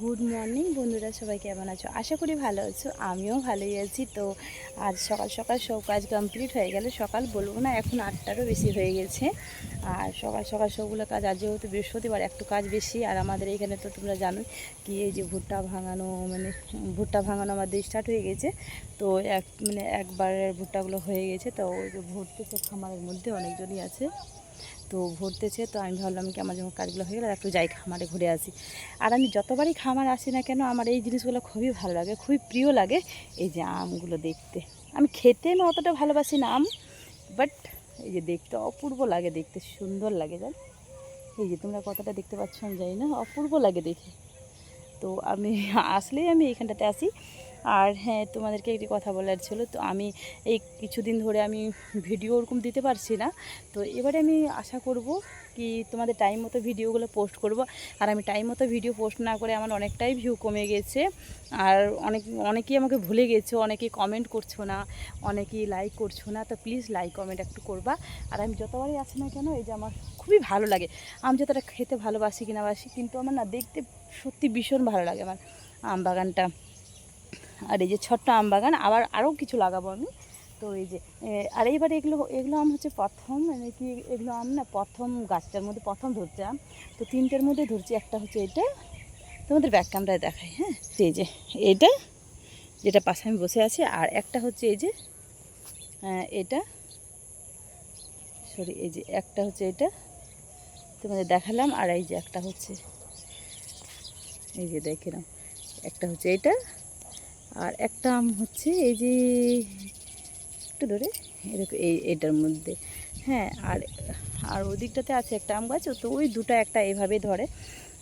Good morning বন্ধুরা, সবাই কেমন আছো? আশা করি ভালো আছো, আমিও ভালোই আছি। তো আজ সকাল সকাল সব কাজ কমপ্লিট হয়ে গেল। সকাল বলব না, এখন আটটারও বেশি হয়ে গেছে। আর সকাল সকাল সবগুলো কাজ, আজ যেহেতু বৃহস্পতিবার, একটু কাজ বেশি। আর আমাদের এখানে তো তোমরা জানোই কি এই যে ভুট্টা ভাঙানো মানে ভুট্টা ভাঙানো আমাদের স্টার্ট হয়ে গেছে। তো এক মানে একবারের ভুট্টাগুলো হয়ে গেছে। তো ওই যে ভর্তিতে খামারের মধ্যে অনেকজনই আছে। তো ভরতেছে তো আমি ভাবলাম কি আমার যখন কাজগুলো হয়ে গেলে, একটু যাই খামারে ঘুরে আসি। আর আমি যতবারই খামার আসি না কেন, আমার এই জিনিসগুলো খুবই ভালো লাগে, খুবই প্রিয় লাগে এই যে আমগুলো দেখতে। আমি খেতে আমি অতটা ভালোবাসি না আম বাট এই যে দেখতে অপূর্ব লাগে দেখতে, সুন্দর লাগে, জান? এই যে তোমরা কতটা দেখতে পাচ্ছ আমি জানি না, অপূর্ব লাগে দেখে। তো আমি, আসলেই আমি এইখানটাতে আসি। আর হ্যাঁ তোমাদেরকে একটি কথা বলার ছিল, তো আমি এই কিছুদিন ধরে আমি ভিডিও ওরকম দিতে পারছি না। তো এবারে আমি আশা করব কি তোমাদের টাইম মতো ভিডিওগুলো পোস্ট করব। আর আমি টাইম মতো ভিডিও পোস্ট না করে আমার অনেকটাই ভিউ কমে গেছে। আর অনেক, অনেকেই আমাকে ভুলে গেছো, অনেকেই কমেন্ট করছ না, অনেকেই লাইক করছ না, তো প্লিজ লাইক কমেন্ট একটু করবা। আর আমি যতবারই আছি না কেন, এই যে আমার খুবই ভালো লাগে। আমি যতটা খেতে ভালোবাসি কিনা বাসি কিন্তু আমার না দেখতে সত্যি ভীষণ ভালো লাগে আমার আম বাগানটা। আর এই যে ছোট্ট আম বাগান, আবার আরও কিছু লাগাবো আমি। তো এই যে আর এইবারে এগুলো এগুলো আম হচ্ছে প্রথম মানে কি এগুলো আম না, প্রথম গাছটার মধ্যে প্রথম ধরছে আম। তো তিনটের মধ্যে ধরছি, একটা হচ্ছে এটা। তোমাদের ব্যাক ক্যামেরায় দেখাই হ্যাঁ? এই যে, এটা, যেটা পাশে আমি বসে আছি, আর একটা হচ্ছে এই যে এটা। সরি, এই যে একটা হচ্ছে এটা। তোমাদের দেখালাম, আর এই যে একটা হচ্ছে, এই যে দেখে নাও, একটা হচ্ছে এটা। আর একটা আম হচ্ছে এই যে একটু ধরে এরকম এই এটার মধ্যে। হ্যাঁ আর আর ওদিকটাতে আছে একটা আম গাছ, তো ওই দুটো একটা এভাবে ধরে,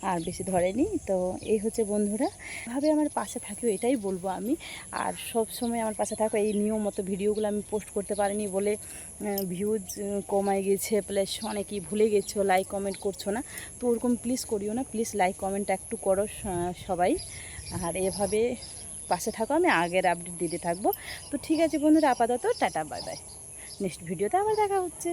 আর বেশি ধরেনি। তো এই হচ্ছে বন্ধুরা ভাবে আমার পাশে থাকো এটাই বলব আমি। আর সব সময় আমার পাশে থাকো, এই নিয়ম মতো ভিডিওগুলো আমি পোস্ট করতে পারিনি বলে ভিউজ কমায় গেছে প্লাস অনেকেই ভুলে গেছো লাইক কমেন্ট করছ না। তো ওরকম প্লিজ করিও না প্লিজ লাইক কমেন্ট একটু করো সবাই। আর এভাবে পাশে থাকো, আমি আগের আপডেট দিতে থাকব। তো ঠিক আছে বন্ধুরা, আপাতত টাটা, বাই বাই। নেক্সট ভিডিওতে আবার দেখা হচ্ছে।